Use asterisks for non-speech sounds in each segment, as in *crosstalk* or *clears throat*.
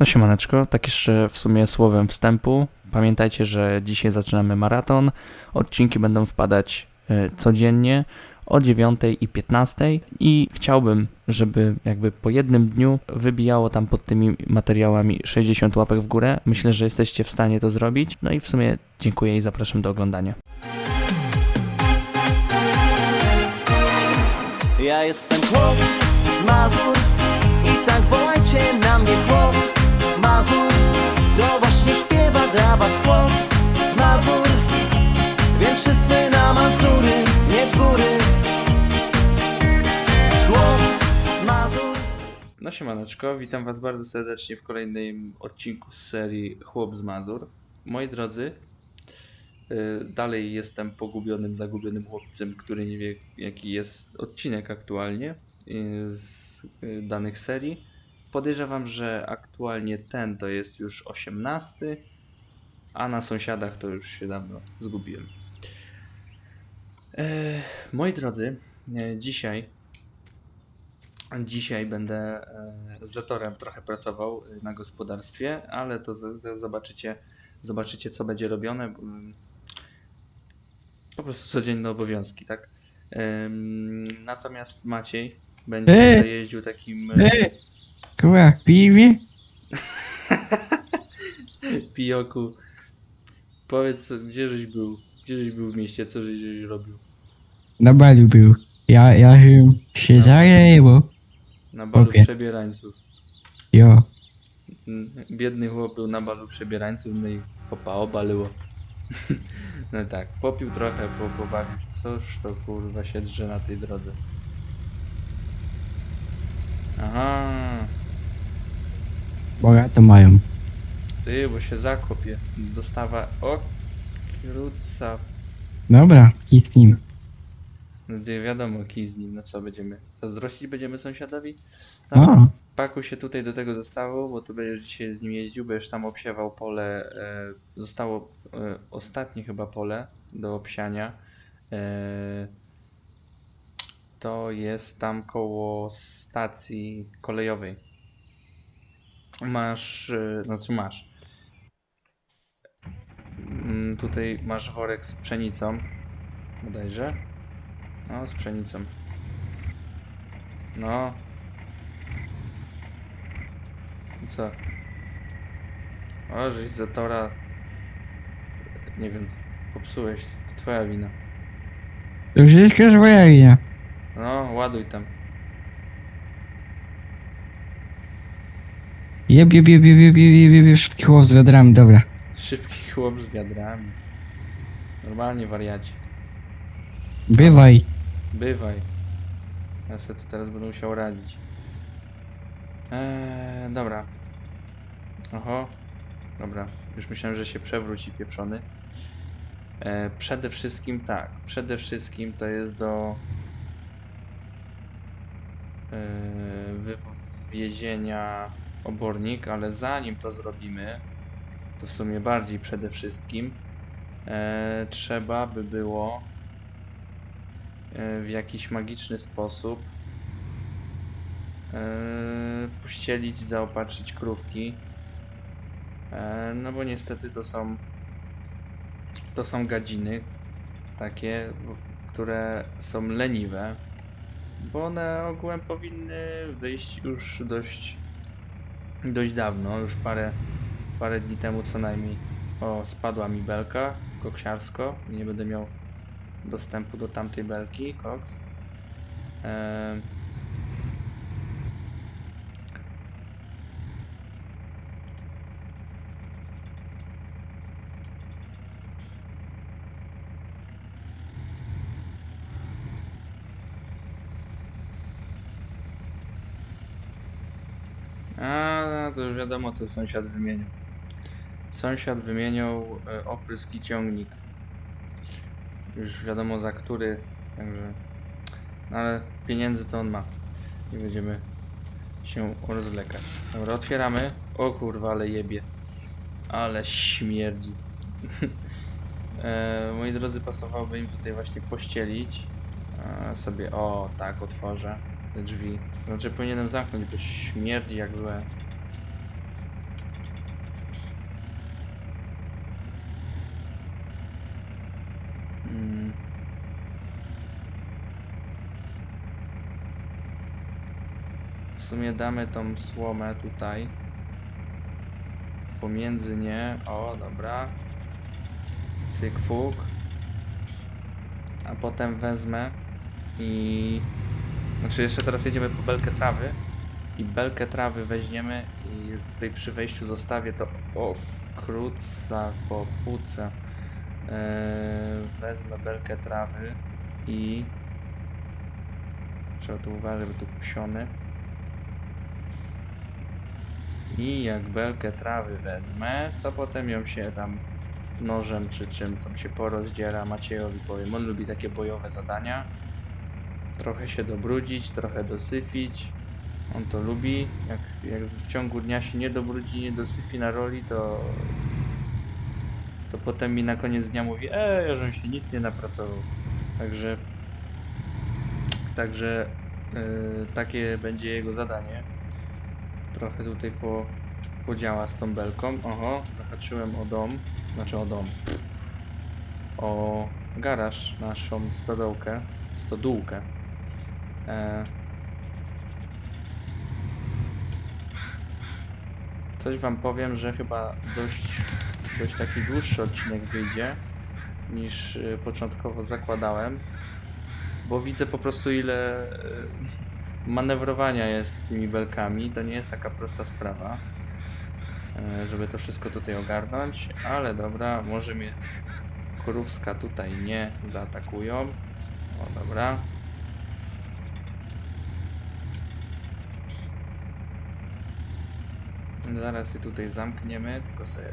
No siemaneczko, tak jeszcze w sumie słowem wstępu. Pamiętajcie, że dzisiaj zaczynamy maraton. Odcinki będą wpadać e, codziennie o 9 i 15 i chciałbym, żeby jakby po jednym dniu wybijało tam pod tymi materiałami 60 łapek w górę. Myślę, że jesteście w stanie to zrobić. No i w sumie dziękuję i zapraszam do oglądania. Ja jestem chłop z Mazur i tak wołajcie na mnie chłop Mazur. To właśnie śpiewa dla was chłop z Mazur, więc wszyscy na Mazury, nie w góry. Chłop z Mazur. No siemaneczko, witam was bardzo serdecznie w kolejnym odcinku z serii Chłop z Mazur. Moi drodzy, y, dalej jestem pogubionym, zagubionym chłopcem, który nie wie jaki jest odcinek aktualnie y, z y, danych serii. Podejrzewam, że aktualnie ten to jest już 18, a na sąsiadach to już się dawno zgubiłem. E, moi drodzy, e, dzisiaj Dzisiaj będę e, z Zatorem trochę pracował na gospodarstwie, ale to z- z- zobaczycie, zobaczycie co będzie robione. mm, Po prostu codzienne obowiązki, tak? Natomiast Maciej będzie jeździł takim kurwa, piwie? pijoku. Powiedz, co- gdzie żeś był? Gdzie żeś był w mieście? Co żeś robił? Na balu był. Ja, ja chyba się No. Na balu Okej. przebierańców. Jo. Biedny chłop był na balu przebierańców, no i popa obalyło. *laughs* no tak, popił trochę, po, pobawił. się. Coż to kurwa się drze na tej drodze. Aha, Bogato mają. ty, bo się zakopie. Dostawa, o krótca. Dobra, i z nim. No ty wiadomo, kij z nim, no co będziemy, zazdrościć będziemy sąsiadowi? A, Dobra, pakuj się tutaj do tego zestawu, bo tu będziesz dzisiaj z nim jeździł, będziesz tam obsiewał pole, e, zostało e, ostatnie chyba pole do obsiania. E, to jest tam koło stacji kolejowej. Masz, e, znaczy masz. Mm, Tutaj masz worek z pszenicą, bodajże. No, z pszenicą. No, Co? O, żeś Zatora... Nie wiem, popsułeś. To twoja wina. to wszystko jest moja wina. No, ładuj tam. Jeb, jeb, jeb, jeb, jeb, jeb, jeb, jeb, szybki chłop z wiadrami, dobra. Szybki chłop z wiadrami. Normalnie wariacie. Bywaj. Bywaj. Ja sobie to teraz będę musiał radzić. Eee, dobra. Oho. Dobra. Już myślałem, że się przewróci pieprzony. Eee, przede wszystkim tak. Przede wszystkim to jest do eee, wywiezienia obornik, ale zanim to zrobimy, to w sumie bardziej przede wszystkim e, trzeba by było e, w jakiś magiczny sposób e, pościelić, zaopatrzyć krówki. E, No bo niestety to są to są gadziny takie, które są leniwe, bo one ogółem powinny wyjść już dość dość dawno, już parę parę dni temu co najmniej. O, spadła mi belka koksiarsko, nie będę miał dostępu do tamtej belki, Cox. Ehm. A, no to już wiadomo co sąsiad wymienił. Sąsiad wymieniał e, oprysk i ciągnik. Już wiadomo za który, także. No ale pieniędzy to on ma. Nie będziemy się rozwlekać. Dobra, otwieramy. O kurwa, ale jebie. Ale śmierdzi. *laughs* e, moi drodzy, pasowałoby im tutaj właśnie pościelić. E, sobie, o tak, otworzę te drzwi. Znaczy powinienem zamknąć, bo śmierdzi jak złe. Sumie damy tą słomę tutaj. Pomiędzy nie. O, dobra. Cyk, fuk. A potem wezmę i... Znaczy jeszcze teraz jedziemy po belkę trawy. I belkę trawy weźmiemy i tutaj przy wejściu zostawię to o krótca po puce. Eee, wezmę belkę trawy i trzeba tu uważać, bo tu pusiony. I jak belkę trawy wezmę, to potem ją się tam nożem czy czym tam się porozdziera. Maciejowi powiem, on lubi takie bojowe zadania. Trochę się dobrudzić, trochę dosyfić. On to lubi. Jak, jak w ciągu dnia się nie dobrudzi, nie dosyfi na roli, to to potem mi na koniec dnia mówi, e, ja żem się nic nie napracował. Także także yy, takie będzie jego zadanie. Trochę tutaj po, podziała z tą belką. Oho, zahaczyłem o dom, znaczy o dom. O garaż, naszą stodołkę, stodółkę. E, Coś wam powiem, że chyba dość, dość taki dłuższy odcinek wyjdzie niż y, początkowo zakładałem, bo widzę po prostu ile y, manewrowania jest z tymi belkami. To nie jest taka prosta sprawa, y, żeby to wszystko tutaj ogarnąć, ale dobra, może mnie kurówska tutaj nie zaatakują. O dobra. Zaraz je tutaj zamkniemy, tylko sobie.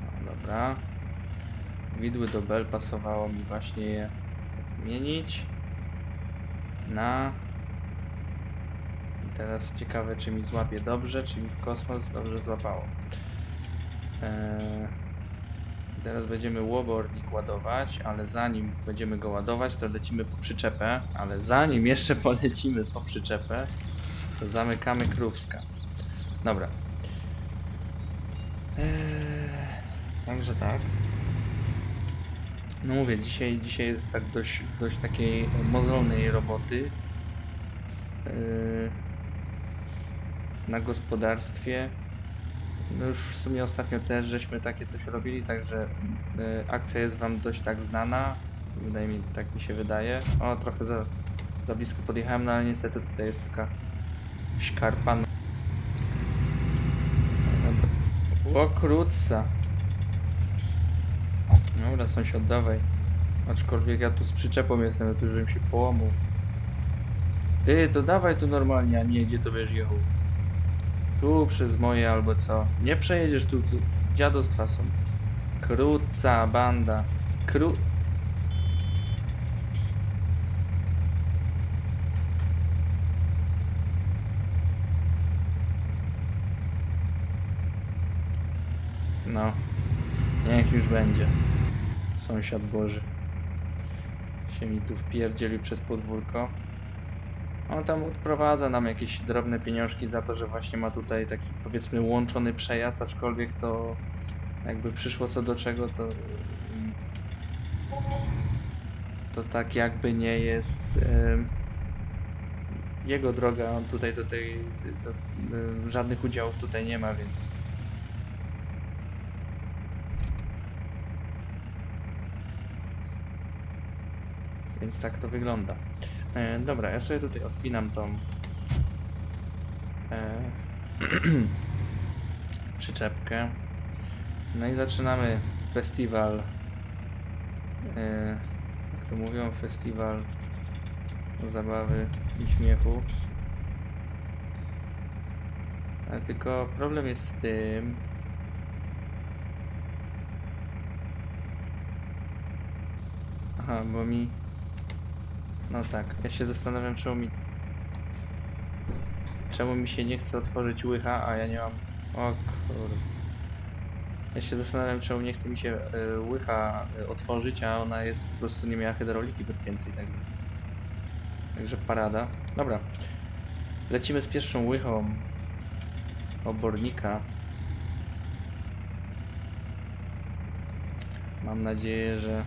No, dobra. Widły do bel pasowało mi właśnie je zmienić na. I teraz ciekawe, czy mi złapie dobrze, czy mi w kosmos dobrze złapało. Eee... Teraz będziemy łobornik ładować, ale zanim będziemy go ładować, to lecimy po przyczepę. Ale zanim jeszcze *laughs* polecimy po przyczepę, to zamykamy krówska. Dobra. Eee, także tak. No mówię, dzisiaj, dzisiaj jest tak dość, dość takiej mozolnej roboty. Eee, na gospodarstwie. No już w sumie ostatnio też żeśmy takie coś robili, także y, akcja jest wam dość tak znana. Wydaje mi, tak mi się wydaje. O, trochę za, za blisko podjechałem, no ale niestety tutaj jest taka szkarpa. O, krótsa. Dobra, sąsiad, dawaj. Aczkolwiek ja tu z przyczepą jestem, ja tu żebym się połamał. Ty, to dawaj tu normalnie, a nie gdzie to będziesz jechał. Tu przez moje albo co. Nie przejedziesz tu, tu dziadostwa są. Krótca banda. Kró... No. Niech już będzie. Sąsiad Boży. Się mi tu wpierdzieli przez podwórko. On tam odprowadza nam jakieś drobne pieniążki za to, że właśnie ma tutaj taki powiedzmy łączony przejazd, aczkolwiek to jakby przyszło co do czego, to to tak jakby nie jest jego droga, on tutaj do tej do, żadnych udziałów tutaj nie ma, więc więc tak to wygląda. E, dobra, ja sobie tutaj odpinam tą e, *clears throat* przyczepkę. No i zaczynamy festiwal. E, jak to mówią, festiwal zabawy i śmiechu. Ale tylko problem jest w tym. Aha, bo mi no tak, ja się zastanawiam czemu mi... Czemu mi się nie chce otworzyć łycha, a ja nie mam... O kurde. Ja się zastanawiam czemu nie chce mi się y, łycha y, otworzyć, a ona jest po prostu nie miała hydrauliki podpiętej, także... Także parada. Dobra. Lecimy z pierwszą łychą obornika. Mam nadzieję, że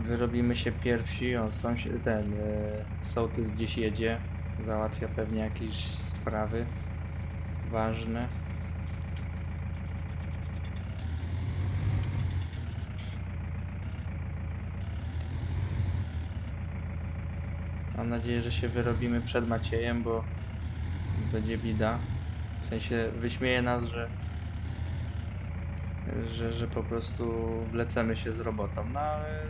Wyrobimy się pierwsi, o sąsiad, ten, e, sołtys gdzieś jedzie, załatwia pewnie jakieś sprawy ważne. Mam nadzieję, że się wyrobimy przed Maciejem, bo będzie bida. W sensie wyśmieje nas, że, że, że po prostu wlecemy się z robotą. No ale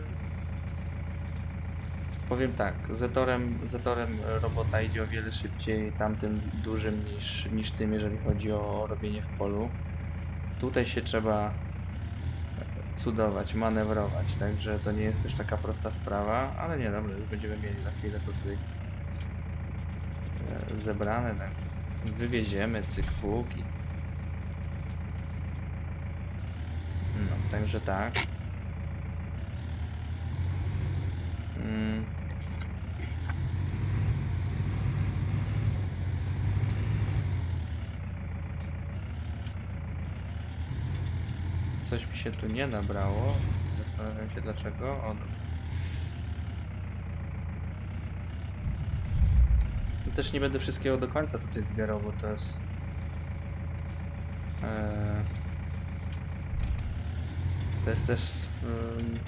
powiem tak, Zetorem, Zetorem robota idzie o wiele szybciej tamtym dużym niż, niż tym, jeżeli chodzi o robienie w polu. Tutaj się trzeba cudować, manewrować, także to nie jest też taka prosta sprawa, ale nie, dobra, już będziemy mieli za chwilę to tutaj e, zebrane, tak. Wywieziemy cykfuki. No, także tak. Mm. Coś mi się tu nie nabrało. Zastanawiam się dlaczego. O, dobra. Tu też nie będę wszystkiego do końca tutaj zbierał, bo to jest. Eee, to jest też. ym,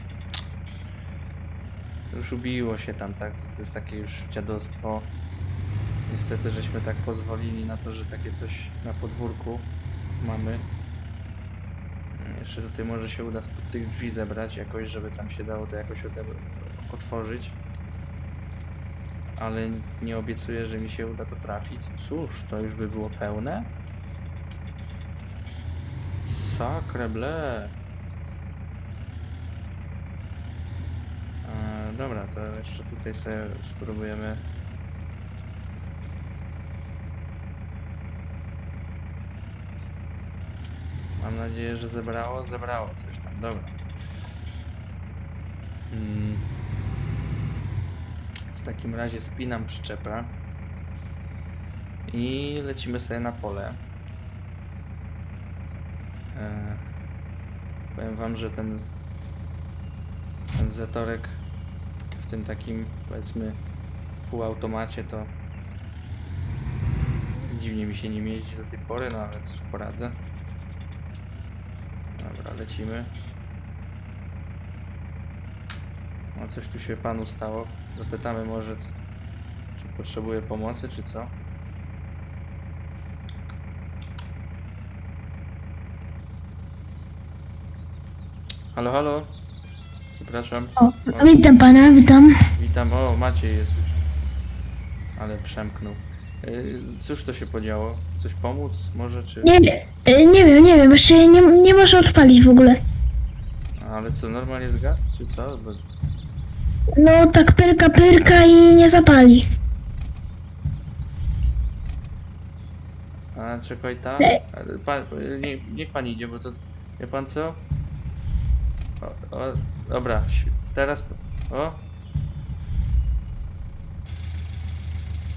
już ubiło się tam, tak? To jest takie już dziadostwo. Niestety, żeśmy tak pozwolili na to, że takie coś na podwórku mamy. Jeszcze tutaj może się uda spod tych drzwi zebrać jakoś, żeby tam się dało to jakoś otworzyć. Ale nie obiecuję, że mi się uda to trafić. Cóż, to już by było pełne? Sacre bleu. E, dobra, to jeszcze tutaj sobie spróbujemy. Mam nadzieję, że zebrało, zebrało coś tam. Dobra. Mm. W takim razie spinam przyczepę i lecimy sobie na pole. E, powiem wam, że ten ten zetorek w tym takim powiedzmy półautomacie to dziwnie mi się nim jeździ do tej pory, no ale cóż poradzę. Dobra, lecimy. No coś tu się panu stało. Zapytamy może, czy potrzebuje pomocy, czy co. Halo, halo. Przepraszam. O, witam pana, witam. Witam. O, Maciej jest już. Ale przemknął. Yy, Cóż to się podziało? Coś pomóc może, czy... Nie, e, nie wiem, nie wiem, właściwie nie, nie można odpalić w ogóle. Ale co, normalnie jest gaz, czy co? Bo... No tak pyrka, pyrka i nie zapali. A, czekaj, ta? Nie. Ale Pan, nie, niech pan idzie, bo to... Wie pan co? O, o dobra, teraz... O,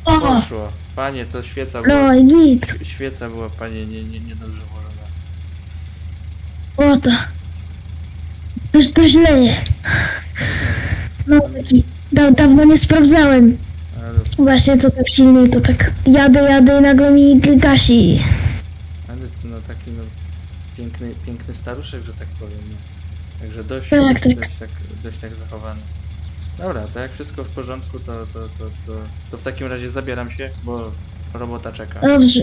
poszło. Panie, to świeca była... no i git. Świeca była, panie, nie, nie, niedobrze włożona. O to. To, to źle. No taki, da, dawno nie sprawdzałem Ale, właśnie co tam w silniku, tak jadę, jadę i nagle mi g- gasi. ale to no taki no... Piękny, piękny staruszek, że tak powiem. No. Także dość, Tak, tak. dość, tak, dość tak zachowany. Dobra, to jak wszystko w porządku, to, to, to, to, to w takim razie zabieram się, bo robota czeka. Dobrze.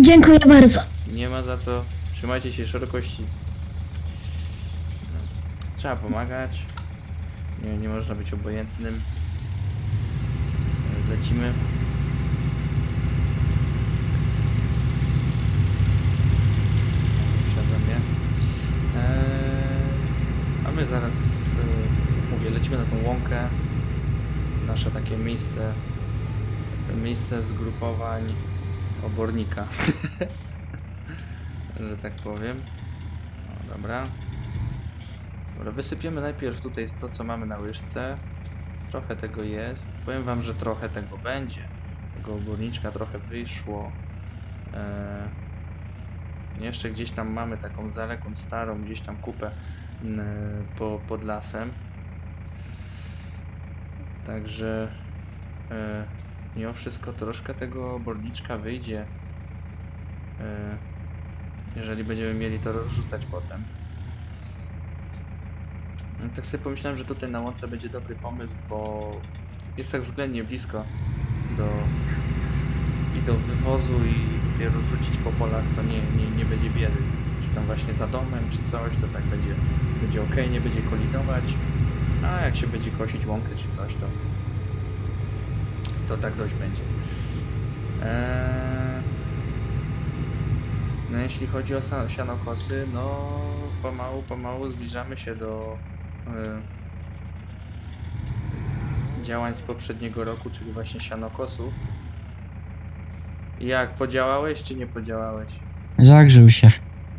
Dziękuję bardzo. Nie ma za co. Trzymajcie się szerokości. Trzeba pomagać. Nie, nie można być obojętnym. Lecimy. Przede mnie. Eee, a my zaraz, e, lecimy na tą łąkę. Nasze takie miejsce, miejsce zgrupowań obornika. *laughs* że tak powiem. O, dobra. Dobra, wysypiemy najpierw tutaj to, co mamy na łyżce. Trochę tego jest. Powiem wam, że trochę tego będzie. Tego oborniczka trochę wyszło. Eee, jeszcze gdzieś tam mamy taką zaległą starą, gdzieś tam kupę mm, po, pod lasem. Także e, mimo wszystko troszkę tego borniczka wyjdzie. E, jeżeli będziemy mieli to rozrzucać potem. No, tak sobie pomyślałem, że tutaj na łące będzie dobry pomysł, bo jest tak względnie blisko do i do wywozu i tutaj rozrzucić po polach to nie, nie, nie będzie biedy. Czy tam właśnie za domem, czy coś, to tak będzie, będzie ok, nie będzie kolinować. A jak się będzie kosić łąkę czy coś, to to tak dość będzie. Eee, no jeśli chodzi o sianokosy, no pomału, pomału zbliżamy się do e, działań z poprzedniego roku, czyli właśnie sianokosów. Jak, podziałałeś czy nie podziałałeś? Zagrzał się.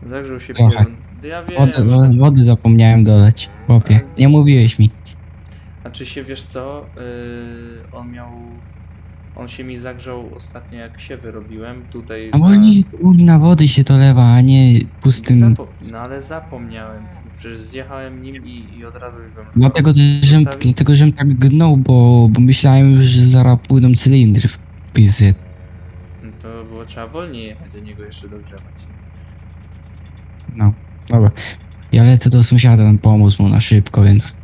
Zagrzał się Trochę. pierun. Ja wiem. Wody, wo- wody zapomniałem dodać. Chłopie, nie mówiłeś mi. A czy się wiesz co? Yy, on miał. On się mi zagrzał ostatnio jak się wyrobiłem. Tutaj. A za- woli kurna wody się to lewa, a nie pustym. Zapo- no ale zapomniałem. Przecież zjechałem nim i, i od razu byłem. Dlatego, żem, Zostawi- dlatego, żem tak gnął, bo, bo myślałem, że zaraz pójdą cylindry w pizzy. No To było trzeba wolniej jechać do niego jeszcze dogrzewać. No, dobra. Ja lecę do sąsiada pomóc mu na szybko, więc...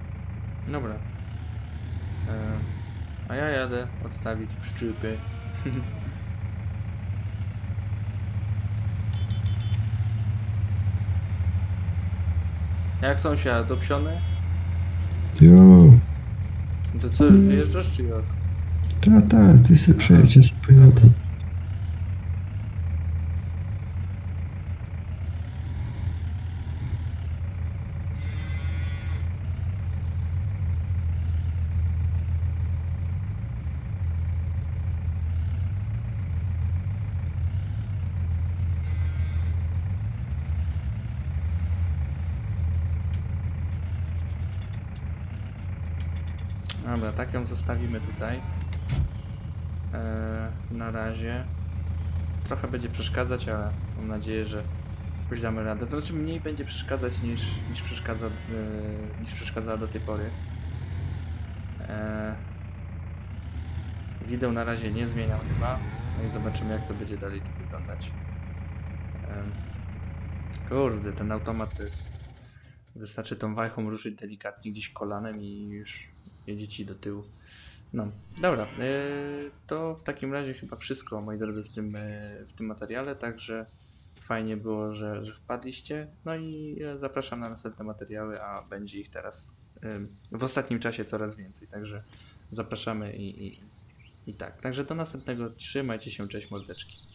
Dobra. E, a ja jadę odstawić przyczepy. *laughs* Jak sąsiad, dopsiony? Jo, To co, już wyjeżdżasz czy jak? ta, ta, ty ja sobie pojadę. Dobra, tak ją zostawimy tutaj. Eee, na razie. Trochę będzie przeszkadzać, ale mam nadzieję, że jakoś damy radę. To znaczy mniej będzie przeszkadzać niż, niż, przeszkadza, eee, niż przeszkadzała do tej pory. Eee, wideł na razie nie zmieniam chyba. No i zobaczymy jak to będzie dalej tu wyglądać. Eee, kurde, ten automat to jest... Wystarczy tą wajchą ruszyć delikatnie gdzieś kolanem i już jedzie ci do tyłu. No, dobra. yy, to w takim razie chyba wszystko, moi drodzy, w tym, yy, w tym materiale. Także fajnie było, że, że wpadliście. No i e, zapraszam na następne materiały, a będzie ich teraz w ostatnim czasie coraz więcej. Także zapraszamy i, i, i tak. Także do następnego. Trzymajcie się, cześć mordeczki.